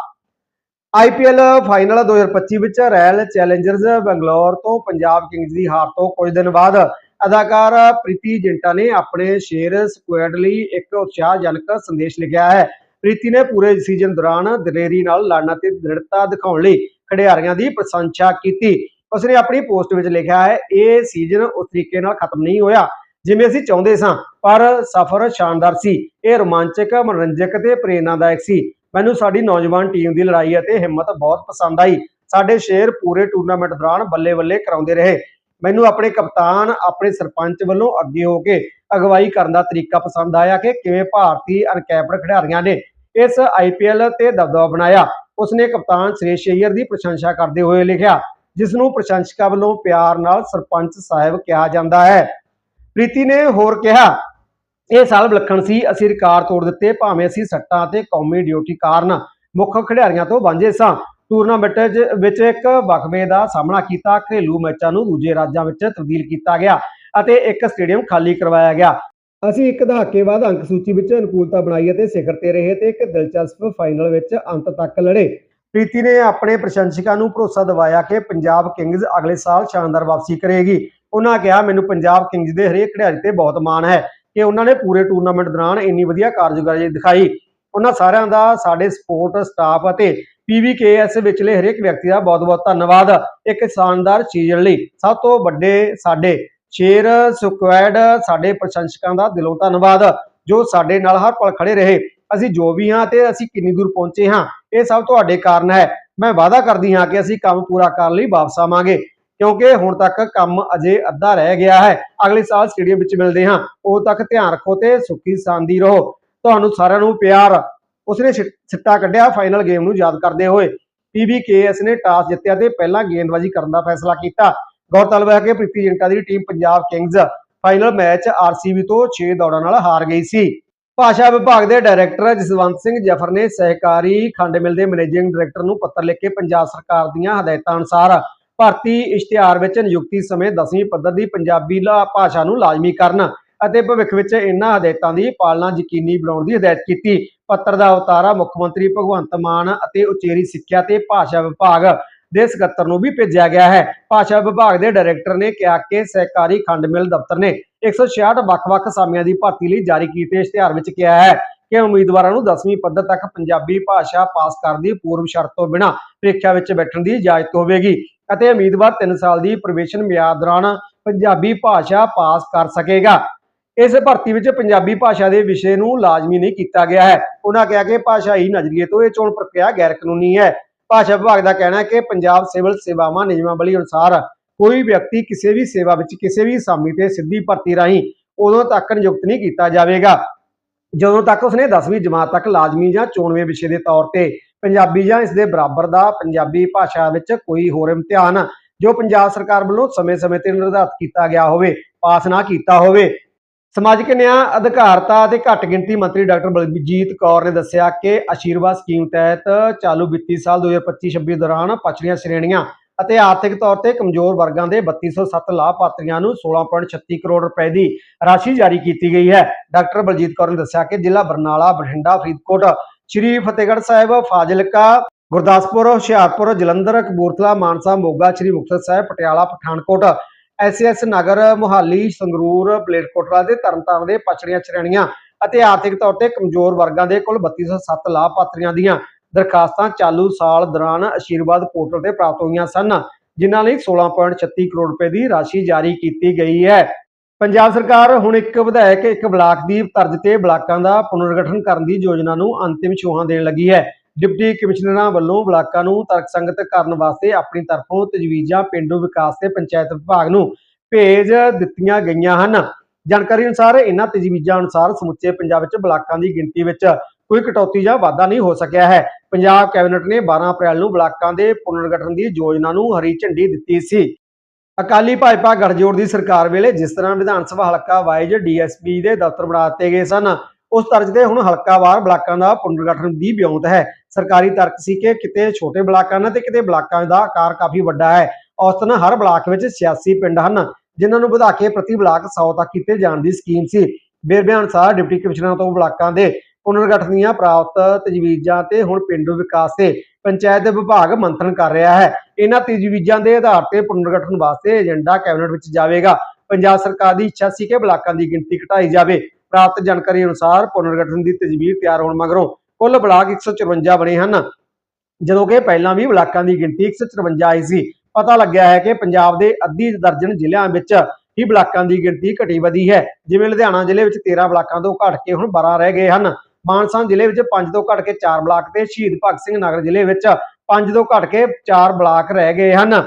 ਆਈਪੀਐਲ ਫਾਈਨਲ 2025 ਵਿੱਚ ਰਾਇਲ ਚੈਲੰਜਰਸ ਬੰਗਲੌਰ ਤੋਂ ਪੰਜਾਬ ਕਿੰਗਜ਼ ਦੀ ਹਾਰ ਤੋਂ ਕੁਝ ਦਿਨ ਬਾਅਦ ਅਦਾਕਾਰ ਪ੍ਰੀਤੀ ਜਿੰਟਾ ਨੇ ਆਪਣੇ ਸ਼ੇਰ ਸਕੁਐਡ ਲਈ ਇੱਕ ਉਤਸ਼ਾਹਜਨਕ ਸੰਦੇਸ਼ ਲਿਖਿਆ ਹੈ। ਪ੍ਰੀਤੀ ਨੇ ਪੂਰੇ ਸੀਜ਼ਨ ਦੌਰਾਨ ਦਲੇਰੀ ਨਾਲ ਲੜਨ ਅਤੇ ਦ੍ਰਿੜਤਾ ਦਿਖਾਉਣ ਲਈ ਖਿਡਾਰੀਆਂ ਦੀ ਪ੍ਰਸ਼ੰਸਾ ਕੀਤੀ। ਉਸਨੇ ਆਪਣੀ ਪੋਸਟ ਵਿੱਚ ਲਿਖਿਆ ਹੈ, ਇਹ ਸੀਜ਼ਨ ਉਸ ਤਰੀਕੇ ਨਾਲ ਖਤਮ ਨਹੀਂ ਹੋਇਆ, ਜਿਵੇਂ ਅਸੀਂ ਚਾਹੁੰਦੇ ਸਾਂ, ਪਰ ਸਫ਼ਰ ਸ਼ਾਨਦਾਰ ਸੀ। ਇਹ ਰੋਮਾਂਚਕ, ਮਨੋਰੰਜਕ ਤੇ ਪ੍ਰੇਰਨਾਦਾਇਕ ਸੀ। ਮੈਨੂੰ ਸਾਡੀ ਨੌਜਵਾਨ ਟੀਮ ਦੀ ਲੜਾਈ ਅਤੇ ਹਿੰਮਤ ਬਹੁਤ ਪਸੰਦ ਆਈ। ਸਾਡੇ ਸ਼ੇਰ ਪੂਰੇ ਟੂਰਨਾਮੈਂਟ ਦੌਰਾਨ ਬੱਲੇ-ਬੱਲੇ ਕਰਾਉਂਦੇ ਰਹੇ। ਮੈਨੂੰ ਆਪਣੇ ਕਪਤਾਨ, ਆਪਣੇ ਸਰਪੰਚ ਵੱਲੋਂ ਅੱਗੇ ਹੋ ਕੇ ਅਗਵਾਈ ਕਰਨ ਦਾ ਤਰੀਕਾ ਪਸੰਦ ਆਇਆ ਕਿ ਕਿਵੇਂ ਭਾਰਤੀ ਅਨਕੈਪਡ ਖਿਡਾਰੀਆਂ ਨੇ ਇਸ ਆਈਪੀਐਲ ਤੇ ਦਬਦਬਾ ਬਣਾਇਆ। ਉਸਨੇ ਕਪਤਾਨ ਸ਼੍ਰੇਸ਼ ਅਈਅਰ ਦੀ ਪ੍ਰਸ਼ੰਸਾ ਕਰਦੇ ਹੋਏ ਲਿਖਿਆ ਜਿਸ ਨੂੰ ਪ੍ਰਸ਼ੰਸਕਾਂ ਵੱਲੋਂ ਪਿਆਰ ਨਾਲ ਸਰਪੰਚ ਸਾਹਿਬ ਕਿਹਾ ਜਾਂਦਾ ਹੈ। ਪ੍ਰੀਤੀ ਨੇ ਹੋਰ ਕਿਹਾ, ਇਹ ਸਾਲ ਵਿਲੱਖਣ ਸੀ। ਅਸੀਂ ਰਿਕਾਰਡ ਤੋੜ ਦਿੱਤੇ। ਭਾਵੇਂ ਅਸੀਂ ਸੱਟਾਂ ਅਤੇ ਕੌਮੀ ਡਿਊਟੀ ਕਾਰਨ ਮੁੱਖ ਖਿਡਾਰੀਆਂ ਤੋਂ ਵਾਂਝੇ ਸਾਂ। ਟੂਰਨਾਮੈਂਟ ਵਿੱਚ ਇੱਕ ਵਕਵੇ ਦਾ ਸਾਹਮਣਾ ਕੀਤਾ, ਘਰੇਲੂ ਮੈਚਾਂ ਨੂੰ ਦੂਜੇ ਰਾਜਾਂ ਵਿੱਚ ਤਬਦੀਲ ਕੀਤਾ ਗਿਆ ਅਤੇ ਇੱਕ ਸਟੇਡੀਅਮ ਖਾਲੀ ਕਰਵਾਇਆ ਗਿਆ। ਅਸੀਂ ਇੱਕ ਦਹਾਕੇ ਬਾਅਦ ਅੰਕ ਸੂਚੀ ਵਿੱਚ ਅਨੁਕੂਲਤਾ ਬਣਾਈ ਅਤੇ ਸਿਖਰ ਤੇ ਰਹੇ ਤੇ ਇੱਕ ਦਿਲਚਸਪ ਫਾਈਨਲ ਵਿੱਚ ਅੰਤ ਤੱਕ ਲੜੇ। ਪ੍ਰੀਤੀ ਨੇ ਆਪਣੇ ਪ੍ਰਸ਼ੰਸਕਾਂ ਨੂੰ ਭਰੋਸਾ ਦਿਵਾਇਆ ਕਿ ਪੰਜਾਬ ਕਿੰਗਜ਼ ਅਗਲੇ ਸਾਲ ਸ਼ਾਨਦਾਰ ਵਾਪਸੀ ਕਰੇਗੀ। ਉਹਨਾਂ ਕਿਹਾ, ਮੈਨੂੰ ਪੰਜਾਬ ਕਿੰਗਜ਼ ਦੇ ਹਰੇਕ ਖਿਡਾਰੀ ਤੇ ਬਹੁਤ ਮਾਣ ਹੈ ਕਿ ਉਹਨਾਂ ਨੇ ਪੂਰੇ ਟੂਰਨਾਮੈਂਟ ਦੌਰਾਨ ਇੰਨੀ ਵਧੀਆ ਕਾਰਜਕਾਰੀ ਦਿਖਾਈ। ਉਹਨਾਂ ਸਾਰਿਆਂ ਦਾ ਸਾਡੇ ਸਪੋਰਟ ਸਟਾਫ ਅਤੇ ਪੀਵੀਕੇਐਸ ਵਿਚਲੇ ਹਰੇਕ ਵਿਅਕਤੀ ਦਾ ਬਹੁਤ-ਬਹੁਤ ਧੰਨਵਾਦ। ਇੱਕ ਸ਼ਾਨਦਾਰ ਸੀਜ਼ਨ ਲਈ ਸਭ ਤੋਂ ਵੱਡੇ ਸਾਡੇ ਸ਼ੇਰ ਸਕੁਐਡ ਸਾਡੇ ਪ੍ਰਸ਼ੰਸਕਾਂ ਦਾ ਦਿਲੋਂ ਧੰਨਵਾਦ, ਜੋ ਸਾਡੇ ਨਾਲ ਹਰ ਪਲ ਖੜੇ ਰਹੇ। ਅਸੀਂ ਜੋ ਵੀ ਹਾਂ ਤੇ ਅਸੀਂ ਕਿੰਨੀ ਦੂਰ ਪਹੁੰਚੇ ਹਾਂ, ਇਹ ਸਭ ਤੁਹਾਡੇ ਕਾਰਨ ਹੈ। ਮੈਂ ਵਾਅਦਾ ਕਰਦੀ ਹਾਂ ਕਿ ਅਸੀਂ ਕੰਮ ਪੂਰਾ ਕਰਨ ਲਈ ਵਾਪਸ ਆਵਾਂਗੇ, ਕਿਉਂਕਿ ਹੁਣ ਤੱਕ ਕੰਮ ਅਜੇ ਅੱਧਾ ਰਹਿ ਗਿਆ ਹੈ। ਅਗਲੇ ਸਾਲ ਸਟੇਡੀਅਮ ਵਿੱਚ ਮਿਲਦੇ ਹਾਂ। ਉਦੋਂ ਤੱਕ ਧਿਆਨ ਰੱਖੋ ਤੇ ਸੁਖੀ ਸਾਂਦੀ ਰਹੋ। ਤੁਹਾਨੂੰ ਸਾਰਿਆਂ ਨੂੰ ਪਿਆਰ ਉਸਨੇ ਸਿੱਟਾ ਕੱਢਿਆ ਫਾਈਨਲ ਗੇਮ ਨੂੰ ਯਾਦ ਕਰਦੇ ਹੋਏ। ਪੀਵੀਕੇਐਸ ਨੇ ਟਾਸ ਜਿੱਤਿਆ ਤੇ ਪਹਿਲਾਂ ਗੇਂਦਬਾਜ਼ੀ ਕਰਨ ਦਾ ਫੈਸਲਾ ਕੀਤਾ। ਗੌਰਤਲਬ ਹੈ ਕਿ ਪ੍ਰੀਤੀ ਜਿੰਟਾ ਦੀ team Punjab kings final match RCB ਤੋਂ 6 ਦੌੜਾਂ ਨਾਲ ਹਾਰ ਗਈ ਸੀ। ਭਾਸ਼ਾ ਵਿਭਾਗ ਦੇ ਡਾਇਰੈਕਟਰ ਜਸਵੰਤ ਸਿੰਘ ਜਫਰ ਨੇ ਸਹਿਕਾਰੀ ਖੰਡ ਮਿਲ ਦੇ ਮੈਨੇਜਿੰਗ ਡਾਇਰੈਕਟਰ ਨੂੰ ਪੱਤਰ ਲਿਖ ਕੇ ਪੰਜਾਬ ਸਰਕਾਰ ਦੀਆਂ ਹਦਾਇਤਾਂ ਅਨੁਸਾਰ ਭਾਰਤੀ ਇਸ਼ਤਿਹਾਰ ਵਿੱਚ ਨਿਯੁਕਤੀ ਸਮੇਂ 10ਵੀਂ ਪੱਧਰ ਦੀ ਪੰਜਾਬੀ ਲਾ- ਭਾਸ਼ਾ ਨੂੰ ਲਾਜ਼ਮੀ ਕਰਨ ਅਤੇ ਭਵਿੱਖ ਵਿੱਚ ਇਹਨਾਂ ਹਦਾਇਤਾਂ ਦੀ ਪਾਲਣਾ ਯਕੀਨੀ ਬਣਾਉਣ ਦੀ ਹਦਾਇਤ ਕੀਤੀ। ਪੱਤਰ ਦਾ ਉਤਾਰਾ ਮੁੱਖ ਮੰਤਰੀ ਭਗਵੰਤ ਮਾਨ ਅਤੇ ਉਚੇਰੀ ਸਿੱਖਿਆ ਤੇ ਭਾਸ਼ਾ ਵਿਭਾਗ ਦੇ ਸਕੱਤਰ ਨੂੰ ਵੀ ਭੇਜਿਆ ਗਿਆ ਹੈ। ਭਾਸ਼ਾ ਵਿਭਾਗ ਦੇ ਡਾਇਰੈਕਟਰ ਨੇ ਕਿਹਾ ਕਿ ਸਹਿਕਾਰੀ ਖੰਡ ਮਿਲ ਦਫ਼ਤਰ ਨੇ 166 ਵੱਖ-ਵੱਖ ਸਾਮਿਆਂ ਦੀ ਭਰਤੀ ਲਈ ਜਾਰੀ ਕੀਤੇ ਇਸ਼ਤਿਹਾਰ ਵਿੱਚ ਕਿਹਾ ਹੈ ਕਿ ਉਮੀਦਵਾਰਾਂ ਨੂੰ 10ਵੀਂ ਪੱਧਰ ਤੱਕ ਪੰਜਾਬੀ ਭਾਸ਼ਾ ਪਾਸ ਕਰਨ ਦੀ ਪੂਰਵ ਸ਼ਰਤ ਤੋਂ ਬਿਨਾਂ ਪ੍ਰੀਖਿਆ ਵਿੱਚ ਬੈਠਣ ਦੀ ਇਜਾਜ਼ਤ ਹੋਵੇਗੀ ਅਤੇ ਉਮੀਦਵਾਰ 3 ਸਾਲ ਦੀ ਪ੍ਰਵੇਸ਼ਨ ਮਿਆਦ ਦੌਰਾਨ ਪੰਜਾਬੀ ਭਾਸ਼ਾ ਪਾਸ ਕਰ ਸਕੇਗਾ। ਇਸ ਭਰਤੀ ਵਿੱਚ ਪੰਜਾਬੀ ਭਾਸ਼ਾ ਦੇ ਵਿਸ਼ੇ ਨੂੰ ਲਾਜ਼ਮੀ ਨਹੀਂ ਕੀਤਾ ਗਿਆ ਹੈ। ਉਹਨਾਂ ਕਿਹਾ ਕਿ ਭਾਸ਼ਾਈ ਨਜ਼ਰੀਏ ਤੋਂ ਇਹ ਚੋਣ ਪ੍ਰਕਿਰਿਆ ਗੈਰ ਕਾਨੂੰਨੀ ਹੈ। ਭਾਸ਼ਾ ਵਿਭਾਗ ਦਾ ਕਹਿਣਾ ਹੈ ਕਿ ਪੰਜਾਬ ਸਿਵਲ ਸੇਵਾਵਾਂ ਨਿਯਮਾਵਲੀ ਅਨੁਸਾਰ ਕੋਈ ਵਿਅਕਤੀ ਕਿਸੇ ਵੀ ਸੇਵਾ ਵਿੱਚ ਕਿਸੇ ਵੀ ਅਸਾਮੀ ਤੇ ਸਿੱਧੀ ਭਰਤੀ ਰਾਹੀਂ ਉਦੋਂ ਤੱਕ ਨਿਯੁਕਤ ਨਹੀਂ ਕੀਤਾ ਜਾਵੇਗਾ। ਜਦੋਂ ਤੱਕ ਉਸਨੇ 10ਵੀਂ ਜਮਾਤ ਤੱਕ ਲਾਜ਼ਮੀ ਜਾਂ ਚੋਣਵੇਂ ਵਿਸ਼ੇ ਦੇ ਤੌਰ ਤੇ ਪੰਜਾਬੀ ਜਾਂ ਇਸ ਦੇ ਬਰਾਬਰ ਦਾ ਪੰਜਾਬੀ ਭਾਸ਼ਾ ਵਿੱਚ ਕੋਈ ਹੋਰ ਇਮਤਿਹਾਨ ਜੋ ਪੰਜਾਬ ਸਰਕਾਰ ਵੱਲੋਂ ਸਮੇਂ-ਸਮੇਂ ਤੇ ਨਿਰਧਾਰਤ ਕੀਤਾ ਗਿਆ ਹੋਵੇ, ਪਾਸ ਨਾ ਕੀਤਾ ਹੋਵੇ ਸਮਾਜਿਕ ਨਿਆਂ, ਅਧਿਕਾਰਤਾ ਅਤੇ ਘੱਟ ਗਿਣਤੀ ਮੰਤਰੀ ਡਾਕਟਰ ਬਲਜੀਤ ਕੌਰ ਨੇ ਦੱਸਿਆ ਕਿ ਆਸ਼ੀਰਵਾਦ ਸਕੀਮ ਤਹਿਤ ਚਾਲੂ ਵਿੱਤੀ ਸਾਲ 2025-26 ਦੌਰਾਨ ਪਛੜੀਆਂ ਸ਼੍ਰੇਣੀਆਂ ਅਤੇ ਆਰਥਿਕ ਤੌਰ ਤੇ ਕਮਜ਼ੋਰ ਵਰਗਾਂ ਦੇ 3207 ਲਾਭਪਾਤਰੀਆਂ ਨੂੰ 16.36 ਕਰੋੜ ਰੁਪਏ ਦੀ ਰਾਸ਼ੀ ਜਾਰੀ ਕੀਤੀ ਗਈ ਹੈ। ਡਾਕਟਰ ਬਲਜੀਤ ਕੌਰ ਨੇ ਦੱਸਿਆ ਕਿ ਜ਼ਿਲ੍ਹਾ ਬਰਨਾਲਾ, ਬਠਿੰਡਾ, ਫਰੀਦਕੋਟ, ਸ਼੍ਰੀ ਫਤਿਹਗੜ੍ਹ ਸਾਹਿਬ, ਫਾਜ਼ਿਲਕਾ, ਗੁਰਦਾਸਪੁਰ, ਹੁਸ਼ਿਆਰਪੁਰ, ਜਲੰਧਰ, ਕਪੂਰਥਲਾ, ਮਾਨਸਾ, ਮੋਗਾ, ਸ਼੍ਰੀ ਮੁਕਤਸਰ ਸਾਹਿਬ, ਪਟਿਆਲਾ, ਪਠਾਨਕੋਟ ਐਸਐਸ ਨਗਰ, ਮੁਹਾਲੀ, ਸੰਗਰੂਰ ਪਲੇਟਕੋਟਲਾ ਦੇ ਤਰਨਤਾਰਨ ਦੇ ਪਛੜੀਆਂ ਸ਼੍ਰੇਣੀਆਂ ਅਤੇ ਆਰਥਿਕ ਤੌਰ ਤੇ ਕਮਜ਼ੋਰ ਵਰਗਾਂ ਦੇ ਕੁੱਲ 3207 ਲਾਭਪਾਤਰੀਆਂ ਦੀਆਂ ਦਰਖਾਸਤਾਂ ਚਾਲੂ ਸਾਲ ਦੌਰਾਨ ਆਸ਼ੀਰਵਾਦ ਪੋਰਟਲ ਤੇ ਪ੍ਰਾਪਤ ਹੋਈਆਂ ਸਨ, ਜਿਨ੍ਹਾਂ ਲਈ 16.36 ਕਰੋੜ ਰੁਪਏ ਦੀ ਰਾਸ਼ੀ ਜਾਰੀ ਕੀਤੀ ਗਈ ਹੈ। ਪੰਜਾਬ ਸਰਕਾਰ ਹੁਣ ਇੱਕ ਵਿਧਾਇਕ, ਇੱਕ ਬਲਾਕ ਦੀ ਤਰਜ਼ ਤੇ ਬਲਾਕਾਂ ਦਾ ਪੁਨਰਗਠਨ ਕਰਨ ਦੀ ਯੋਜਨਾ ਨੂੰ ਅੰਤਿਮ ਛੋਹਾਂ ਦੇਣ ਲੱਗੀ ਹੈ। ਡਿਪਟੀ ਕਮਿਸ਼ਨਰਾਂ ਵੱਲੋਂ ਬਲਾਕਾਂ ਨੂੰ ਤਰਕ ਸੰਗਤ ਕਰਨ ਵਾਸਤੇ ਆਪਣੀ ਤਰਫੋਂ ਤਜਵੀਜ਼ਾਂ ਪਿੰਡੂ ਵਿਕਾਸ ਤੇ ਪੰਚਾਇਤ ਵਿਭਾਗ ਨੂੰ ਭੇਜ ਦਿੱਤੀਆਂ ਗਈਆਂ ਹਨ। ਜਾਣਕਾਰੀ ਅਨੁਸਾਰ ਇਹਨਾਂ ਤਜਵੀਜ਼ਾਂ ਅਨੁਸਾਰ ਸਮੁੱਚੇ ਪੰਜਾਬ ਵਿੱਚ ਬਲਾਕਾਂ ਦੀ ਗਿਣਤੀ ਵਿੱਚ ਕੋਈ ਕਟੌਤੀ ਜਾਂ ਵਾਧਾ ਨਹੀਂ ਹੋ ਸਕਿਆ ਹੈ। ਪੰਜਾਬ ਕੈਬਨਿਟ ਨੇ 12 ਅਪ੍ਰੈਲ ਨੂੰ ਬਲਾਕਾਂ ਦੇ ਪੁਨਰਗਠਨ ਦੀ ਯੋਜਨਾ ਨੂੰ ਹਰੀ ਝੰਡੀ ਦਿੱਤੀ ਸੀ। ਅਕਾਲੀ ਭਾਜਪਾ ਗਠਜੋੜ ਦੀ ਸਰਕਾਰ ਵੇਲੇ ਜਿਸ ਤਰ੍ਹਾਂ ਵਿਧਾਨ ਸਭਾ ਹਲਕਾ ਵਾਈਜ਼ ਡੀਐਸਪੀ ਦੇ ਦਫ਼ਤਰ ਬਣਾ ਦਿੱਤੇ ਗਏ ਸਨ ਉਸ ਤਰਜ਼ ਤੇ ਹੁਣ ਹਲਕਾਵਾਰ ਬਲਾਕਾਂ ਦਾ ਪੁਨਰਗਠਨ ਦੀ ਵਿਉਂਤ ਹੈ। ਸਰਕਾਰੀ ਤਰਕ ਸੀ ਕਿ ਕਿਤੇ ਛੋਟੇ ਬਲਾਕਾਂ ਨੇ ਤੇ ਕਿਤੇ ਬਲਾਕਾਂ ਦਾ ਆਕਾਰ ਕਾਫੀ ਵੱਡਾ ਹੈ। ਔਸਤਨ ਹਰ ਬਲਾਕ ਵਿੱਚ 86 ਪਿੰਡ ਹਨ, ਜਿਨ੍ਹਾਂ ਨੂੰ ਵਧਾ ਕੇ ਪ੍ਰਤੀ ਬਲਾਕ 100 ਤੱਕ ਕੀਤੇ ਜਾਣ ਦੀ ਸਕੀਮ ਸੀ। ਵੇਰਵੇ ਅਨੁਸਾਰ ਡਿਪਟੀ ਕਮਿਸ਼ਨਰਾਂ ਤੋਂ ਬਲਾਕਾਂ ਦੇ ਪੁਨਰਗਠਨ ਦੀਆਂ ਪ੍ਰਾਪਤ ਤਜਵੀਜ਼ਾਂ ਤੇ ਹੁਣ ਪੇਂਡੂ ਵਿਕਾਸ ਤੇ ਪੰਚਾਇਤ ਵਿਭਾਗ ਮੰਥਨ ਕਰ ਰਿਹਾ ਹੈ। ਇਹਨਾਂ ਤਜਵੀਜ਼ਾਂ ਦੇ ਆਧਾਰ ਤੇ ਪੁਨਰਗਠਨ ਵਾਸਤੇ ਏਜੰਡਾ ਕੈਬਨਿਟ ਵਿੱਚ ਜਾਵੇਗਾ। ਪੰਜਾਬ ਸਰਕਾਰ ਦੀ ਇੱਛਾ ਸੀ ਕਿ ਬਲਾਕਾਂ ਦੀ ਗਿਣਤੀ ਘਟਾਈ ਜਾਵੇ। ਪ੍ਰਾਪਤ ਜਾਣਕਾਰੀ ਅਨੁਸਾਰ ਪੁਨਰਗਠਨ ਦੀ ਤਜਵੀਜ਼ ਤਿਆਰ ਹੋਣ ਮਗਰੋਂ ਕੁੱਲ ਬਲਾਕ 154 ਬਣੇ ਹਨ। ਜਦੋਂ ਕਿ ਪਹਿਲਾਂ ਵੀ ਬਲਾਕਾਂ ਦੀ ਗਿਣਤੀ 154 ਆਈ ਸੀ, ਪਤਾ ਲੱਗਿਆ ਹੈ ਕਿ ਪੰਜਾਬ ਦੇ ਅੱਧੀ ਦਰਜਨ ਜ਼ਿਲ੍ਹਿਆਂ ਵਿੱਚ ਹੀ ਬਲਾਕਾਂ ਦੀ ਗਿਣਤੀ ਘਟੀ ਵਧੀ ਹੈ। ਜਿਵੇਂ ਲੁਧਿਆਣਾ ਜ਼ਿਲ੍ਹੇ ਵਿੱਚ 13 ਬਲਾਕਾਂ ਤੋਂ ਘਟ ਕੇ ਹੁਣ 12 ਰਹਿ ਗਏ ਹਨ। ਮਾਨਸਾ ਜ਼ਿਲ੍ਹੇ ਵਿੱਚ 5 ਤੋਂ ਘਟ ਕੇ 4 ਬਲਾਕ ਤੇ ਸ਼ਹੀਦ ਭਗਤ ਸਿੰਘ ਨਗਰ ਜ਼ਿਲ੍ਹੇ ਵਿੱਚ 5 ਤੋਂ ਘਟ ਕੇ 4 ਬਲਾਕ ਰਹਿ ਗਏ ਹਨ।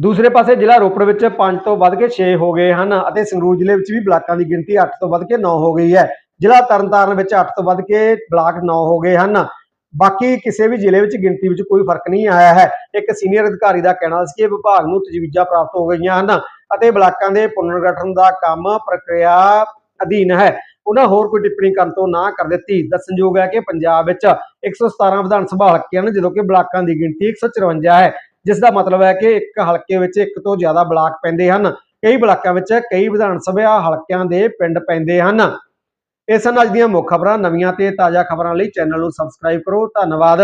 ਦੂਸਰੇ ਪਾਸੇ ਜ਼ਿਲ੍ਹਾ ਰੋਪੜ ਵਿੱਚ 5 ਤੋਂ ਵੱਧ ਕੇ 6 ਹੋ ਗਏ ਹਨ ਅਤੇ ਸੰਗਰੂਰ ਜ਼ਿਲ੍ਹੇ ਵਿੱਚ ਵੀ ਬਲਾਕਾਂ ਦੀ ਗਿਣਤੀ 8 ਤੋਂ ਵੱਧ ਕੇ 9 ਹੋ ਗਈ ਹੈ। ਜ਼ਿਲ੍ਹਾ ਤਰਨਤਾਰਨ ਵਿੱਚ 8 ਤੋਂ ਵੱਧ ਕੇ ਬਲਾਕ 9 ਹੋ ਗਏ ਹਨ। ਬਾਕੀ ਕਿਸੇ ਵੀ ਜ਼ਿਲ੍ਹੇ ਵਿੱਚ ਗਿਣਤੀ ਵਿੱਚ ਕੋਈ ਫ਼ਰਕ ਨਹੀਂ ਆਇਆ ਹੈ। ਇੱਕ ਸੀਨੀਅਰ ਅਧਿਕਾਰੀ ਦਾ ਕਹਿਣਾ ਸੀ ਕਿ ਵਿਭਾਗ ਨੂੰ ਤਜਵੀਜ਼ਾਂ ਪ੍ਰਾਪਤ ਹੋ ਗਈਆਂ ਹਨ ਅਤੇ ਬਲਾਕਾਂ ਦੇ ਪੁਨਰਗਠਨ ਦਾ ਕੰਮ ਪ੍ਰਕਿਰਿਆ ਅਧੀਨ ਹੈ। ਉਹਨਾਂ ਹੋਰ ਕੋਈ ਟਿੱਪਣੀ ਕਰਨ ਤੋਂ ਨਾ ਕਰ ਦਿੱਤੀ। ਦੱਸਣਯੋਗ ਹੈ ਕਿ ਪੰਜਾਬ ਵਿੱਚ 117 ਵਿਧਾਨ ਸਭਾ ਹਲਕੇ ਹਨ, ਜਦੋਂ ਕਿ ਬਲਾਕਾਂ ਦੀ ਗਿਣਤੀ 154 ਹੈ। ਜਿਸ ਦਾ ਮਤਲਬ ਹੈ ਕਿ ਇੱਕ ਹਲਕੇ ਵਿੱਚ ਇੱਕ ਤੋਂ ਜ਼ਿਆਦਾ ਬਲਾਕ ਪੈਂਦੇ ਹਨ। ਕਈ ਬਲਾਕਾਂ ਵਿੱਚ ਕਈ ਵਿਧਾਨ ਸਭਾ ਹਲਕਿਆਂ ਦੇ ਪਿੰਡ ਪੈਂਦੇ ਹਨ। ਇਹ ਸਨ ਅੱਜ ਦੀਆਂ ਮੁੱਖ ਖਬਰਾਂ। ਨਵੀਆਂ ਤੇ ਤਾਜ਼ਾ ਖਬਰਾਂ ਲਈ ਚੈਨਲ ਨੂੰ ਸਬਸਕ੍ਰਾਈਬ ਕਰੋ। ਧੰਨਵਾਦ।